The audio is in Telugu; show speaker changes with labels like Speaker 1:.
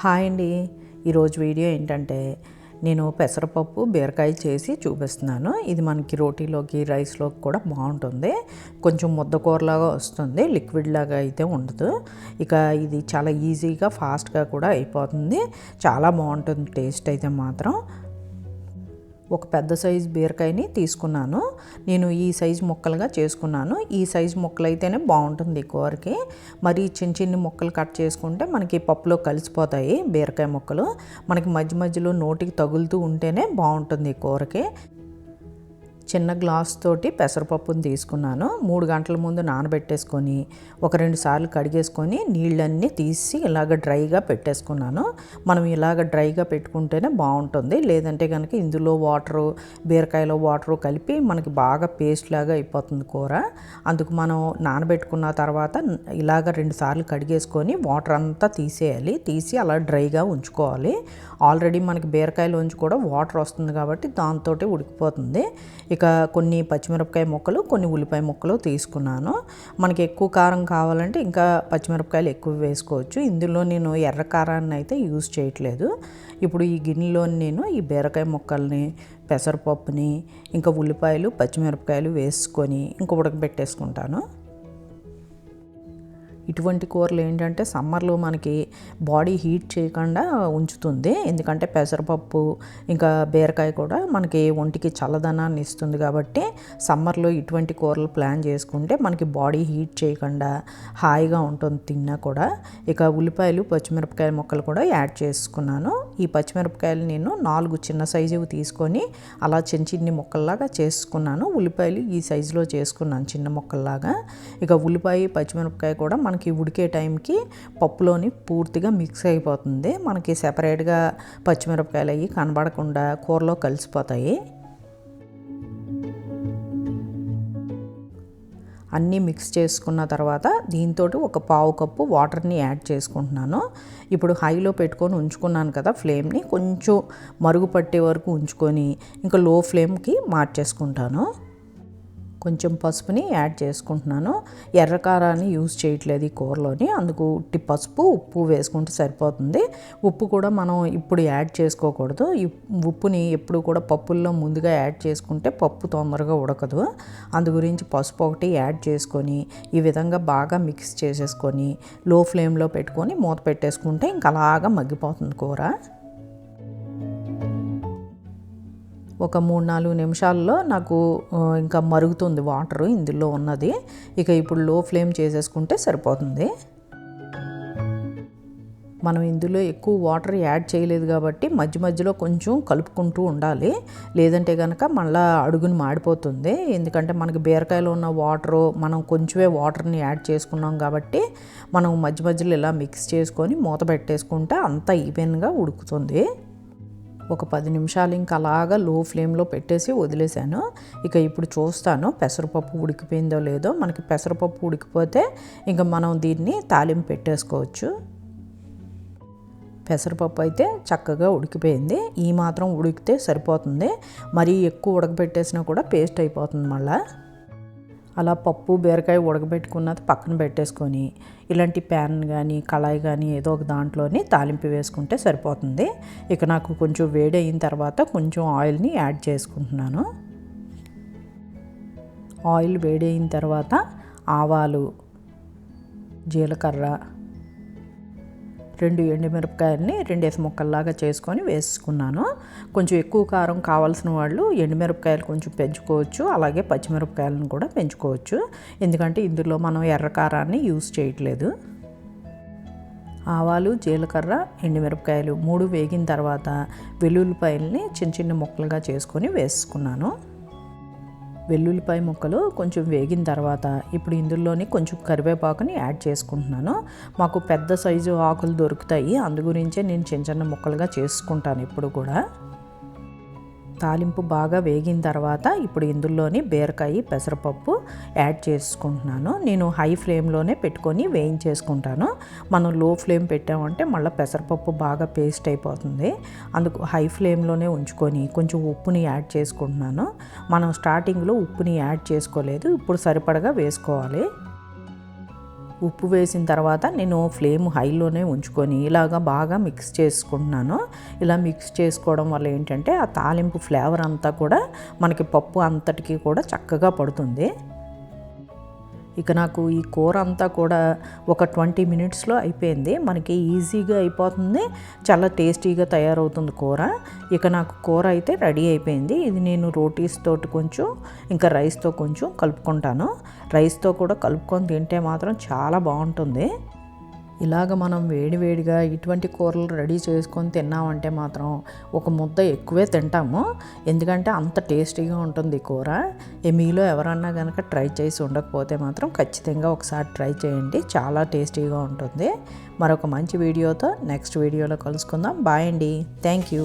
Speaker 1: హాయ్ అండి. ఈరోజు వీడియో ఏంటంటే నేను పెసరపప్పు బీరకాయ చేసి చూపిస్తున్నాను. ఇది మనకి రోటీలోకి రైస్లోకి కూడా బాగుంటుంది. కొంచెం ముద్దకూరలాగా వస్తుంది లిక్విడ్ లాగా అయితే ఉండదు. ఇక ఇది చాలా ఈజీగా ఫాస్ట్గా కూడా అయిపోతుంది. చాలా బాగుంటుంది టేస్ట్ అయితే మాత్రం. ఒక పెద్ద సైజు బీరకాయని తీసుకున్నాను. నేను ఈ సైజు ముక్కలుగా చేసుకున్నాను. ఈ సైజు ముక్కలు అయితేనే బాగుంటుంది కూరకి. మరి చిన్న చిన్న ముక్కలు కట్ చేసుకుంటే మనకి పప్పులో కలిసిపోతాయి బీరకాయ ముక్కలు. మనకి మధ్య మధ్యలో నోటికి తగులుతూ ఉంటేనే బాగుంటుంది ఈ కూరకి. చిన్న గ్లాస్ తోటి పెసరపప్పుని తీసుకున్నాను. మూడు గంటల ముందు నానబెట్టేసుకొని ఒక రెండు సార్లు కడిగేసుకొని నీళ్ళన్నీ తీసి ఇలాగ డ్రైగా పెట్టేసుకున్నాను. మనం ఇలాగ డ్రైగా పెట్టుకుంటేనే బాగుంటుంది. లేదంటే కనుక ఇందులో వాటరు బీరకాయలో వాటరు కలిపి మనకి బాగా పేస్ట్ లాగా అయిపోతుంది కూర. అందుకు మనం నానబెట్టుకున్న తర్వాత ఇలాగ రెండు సార్లు కడిగేసుకొని వాటర్ అంతా తీసేయాలి. తీసి అలా డ్రైగా ఉంచుకోవాలి. ఆల్రెడీ మనకి బీరకాయలోంచి కూడా వాటర్ వస్తుంది కాబట్టి దాంతో ఉడికిపోతుంది. ఇక కొన్ని పచ్చిమిరపకాయ ముక్కలు కొన్ని ఉల్లిపాయ ముక్కలు తీసుకున్నాను. మనకి ఎక్కువ కారం కావాలంటే ఇంకా పచ్చిమిరపకాయలు ఎక్కువ వేసుకోవచ్చు. ఇందులో నేను ఎర్ర కారాన్ని అయితే యూజ్ చేయట్లేదు. ఇప్పుడు ఈ గిన్నెలో నేను ఈ బీరకాయ ముక్కల్ని పెసరపప్పుని ఇంకా ఉల్లిపాయలు పచ్చిమిరపకాయలు వేసుకొని ఇంకా ఉడకబెట్టేసుకుంటాను. ఇటువంటి కూరలు ఏంటంటే సమ్మర్లో మనకి బాడీ హీట్ చేయకుండా ఉంచుతుంది. ఎందుకంటే పెసరపప్పు ఇంకా బీరకాయ కూడా మనకి ఒంటికి చల్లదనాన్ని ఇస్తుంది కాబట్టి సమ్మర్లో ఇటువంటి కూరలు ప్లాన్ చేసుకుంటే మనకి బాడీ హీట్ చేయకుండా హాయిగా ఉంటుంది తిన్నా కూడా. ఇక ఉల్లిపాయలు పచ్చిమిరపకాయ ముక్కలు కూడా యాడ్ చేసుకున్నాను. ఈ పచ్చిమిరపకాయలు నేను నాలుగు చిన్న సైజు తీసుకొని అలా చిన్న చిన్ని ముక్కల్లాగా చేసుకున్నాను. ఉల్లిపాయలు ఈ సైజులో చేసుకున్నాను చిన్న ముక్కల్లాగా. ఇక ఉల్లిపాయ పచ్చిమిరపకాయ కూడా మనకి మనకి ఉడికే టైంకి పప్పులోని పూర్తిగా మిక్స్ అయిపోతుంది. మనకి సెపరేట్గా పచ్చిమిరపకాయలు అవి కనబడకుండా కూరలో కలిసిపోతాయి. అన్నీ మిక్స్ చేసుకున్న తర్వాత దీంతో ఒక పావు కప్పు వాటర్ని యాడ్ చేసుకుంటున్నాను. ఇప్పుడు హైలో పెట్టుకొని ఉంచుకున్నాను కదా ఫ్లేమ్ని కొంచెం మరుగు పట్టే వరకు ఉంచుకొని ఇంకా లో ఫ్లేమ్కి మార్చేసుకుంటాను. కొంచెం పసుపుని యాడ్ చేసుకుంటున్నాను. ఎర్రకారాన్ని యూజ్ చేయట్లేదు ఈ కూరలోని. అందుకు ఉట్టి పసుపు ఉప్పు వేసుకుంటే సరిపోతుంది. ఉప్పు కూడా మనం ఇప్పుడు యాడ్ చేసుకోకూడదు. ఉప్పుని ఎప్పుడు కూడా పప్పుల్లో ముందుగా యాడ్ చేసుకుంటే పప్పు తొందరగా ఉడకదు. అందు గురించి పసుపు ఒకటి యాడ్ చేసుకొని ఈ విధంగా బాగా మిక్స్ చేసేసుకొని లో ఫ్లేమ్లో పెట్టుకొని మూత పెట్టేసుకుంటే ఇంకా అలాగా మగ్గిపోతుంది కూర. ఒక మూడు నాలుగు నిమిషాల్లో నాకు ఇంకా మరుగుతుంది వాటర్ ఇందులో ఉన్నది. ఇక ఇప్పుడు లో ఫ్లేమ్ చేసేసుకుంటే సరిపోతుంది. మనం ఇందులో ఎక్కువ వాటర్ యాడ్ చేయలేదు కాబట్టి మధ్య మధ్యలో కొంచెం కలుపుకుంటూ ఉండాలి. లేదంటే కనుక మళ్ళీ అడుగుని మాడిపోతుంది. ఎందుకంటే మనకి బీరకాయలో ఉన్న వాటరు మనం కొంచెమే వాటర్ని యాడ్ చేసుకున్నాం కాబట్టి మనం మధ్య మధ్యలో ఇలా మిక్స్ చేసుకొని మూత పెట్టేసుకుంటే అంతా ఈవెన్గా ఉడుకుతుంది. ఒక పది నిమిషాలు ఇంకా అలాగా లో ఫ్లేమ్లో పెట్టేసి వదిలేశాను. ఇక ఇప్పుడు చూస్తాను పెసరపప్పు ఉడికిపోయిందో లేదో. మనకి పెసరపప్పు ఉడికిపోతే ఇంకా మనం దీన్ని తాలింపు పెట్టేసుకోవచ్చు. పెసరపప్పు అయితే చక్కగా ఉడికిపోయింది. ఈ మాత్రం ఉడికితే సరిపోతుంది. మరీ ఎక్కువ ఉడకబెట్టేసినా కూడా పేస్ట్ అయిపోతుంది మళ్ళీ. అలా పప్పు బీరకాయ ఉడకబెట్టుకున్నది పక్కన పెట్టేసుకొని ఇలాంటి ప్యాన్ కానీ కళాయి కానీ ఏదో ఒక దాంట్లోని తాలింపు వేసుకుంటే సరిపోతుంది. ఇక నాకు కొంచెం వేడి అయిన తర్వాత కొంచెం ఆయిల్ని యాడ్ చేసుకుంటున్నాను. ఆయిల్ వేడి అయిన తర్వాత ఆవాలు జీలకర్ర రెండు ఎండుమిరపకాయలని రెండేసి ముక్కల్లాగా చేసుకొని వేసుకున్నాను. కొంచెం ఎక్కువ కారం కావాల్సిన వాళ్ళు ఎండుమిరపకాయలు కొంచెం పెంచుకోవచ్చు. అలాగే పచ్చిమిరపకాయలను కూడా పెంచుకోవచ్చు. ఎందుకంటే ఇందులో మనం ఎర్ర కారాన్ని యూస్ చేయట్లేదు. ఆవాలు జీలకర్ర ఎండుమిరపకాయలు మూడు వేగిన తర్వాత వెల్లుల్లిపాయలని చిన్న చిన్న ముక్కలుగా చేసుకొని వేసుకున్నాను. వెల్లుల్లిపాయ ముక్కలు కొంచెం వేగిన తర్వాత ఇప్పుడు ఇందులోని కొంచెం కరివేపాకుని యాడ్ చేసుకుంటున్నాను. మాకు పెద్ద సైజు ఆకులు దొరుకుతాయి. అందు గురించే నేను చిన్న చిన్న ముక్కలుగా చేసుకుంటాను ఇప్పుడు కూడా. తాలింపు బాగా వేగిన తర్వాత ఇప్పుడు ఇందులోని బీరకాయ పెసరపప్పు యాడ్ చేసుకుంటున్నాను. నేను హై ఫ్లేమ్లోనే పెట్టుకొని వేయించేసుకుంటాను. మనం లో ఫ్లేమ్ పెట్టామంటే మళ్ళీ పెసరపప్పు బాగా పేస్ట్ అయిపోతుంది. అందుకు హై ఫ్లేమ్లోనే ఉంచుకొని కొంచెం ఉప్పుని యాడ్ చేసుకుంటున్నాను. మనం స్టార్టింగ్లో ఉప్పుని యాడ్ చేసుకోలేదు. ఇప్పుడు సరిపడగా వేసుకోవాలి. ఉప్పు వేసిన తర్వాత నేను ఫ్లేమ్ హైలోనే ఉంచుకొని ఇలాగా బాగా మిక్స్ చేసుకుంటున్నాను. ఇలా మిక్స్ చేసుకోవడం వల్ల ఏంటంటే ఆ తాలింపు ఫ్లేవర్ అంతా కూడా మనకి పప్పు అంతటికి కూడా చక్కగా పడుతుంది. ఇక నాకు ఈ కూర అంతా కూడా ఒక ట్వంటీ మినిట్స్లో అయిపోయింది. మనకి ఈజీగా అయిపోతుంది. చాలా టేస్టీగా తయారవుతుంది కూర. ఇక నాకు కూర అయితే రెడీ అయిపోయింది. ఇది నేను రోటీస్ తోటి కొంచెం ఇంకా రైస్తో కొంచెం కలుపుకుంటాను. రైస్తో కూడా కలుపుకొని తింటే మాత్రం చాలా బాగుంటుంది. ఇలాగ మనం వేడివేడిగా ఇటువంటి కూరలు రెడీ చేసుకొని తిన్నామంటే మాత్రం ఒక ముద్ద ఎక్కువే తింటాము. ఎందుకంటే అంత టేస్టీగా ఉంటుంది కూర. ఈ మీలో ఎవరన్నా కనుక ట్రై చేసి ఉండకపోతే మాత్రం ఖచ్చితంగా ఒకసారి ట్రై చేయండి. చాలా టేస్టీగా ఉంటుంది. మరొక మంచి వీడియోతో నెక్స్ట్ వీడియోలో కలుసుకుందాం. బాయ్ అండి. Thank you.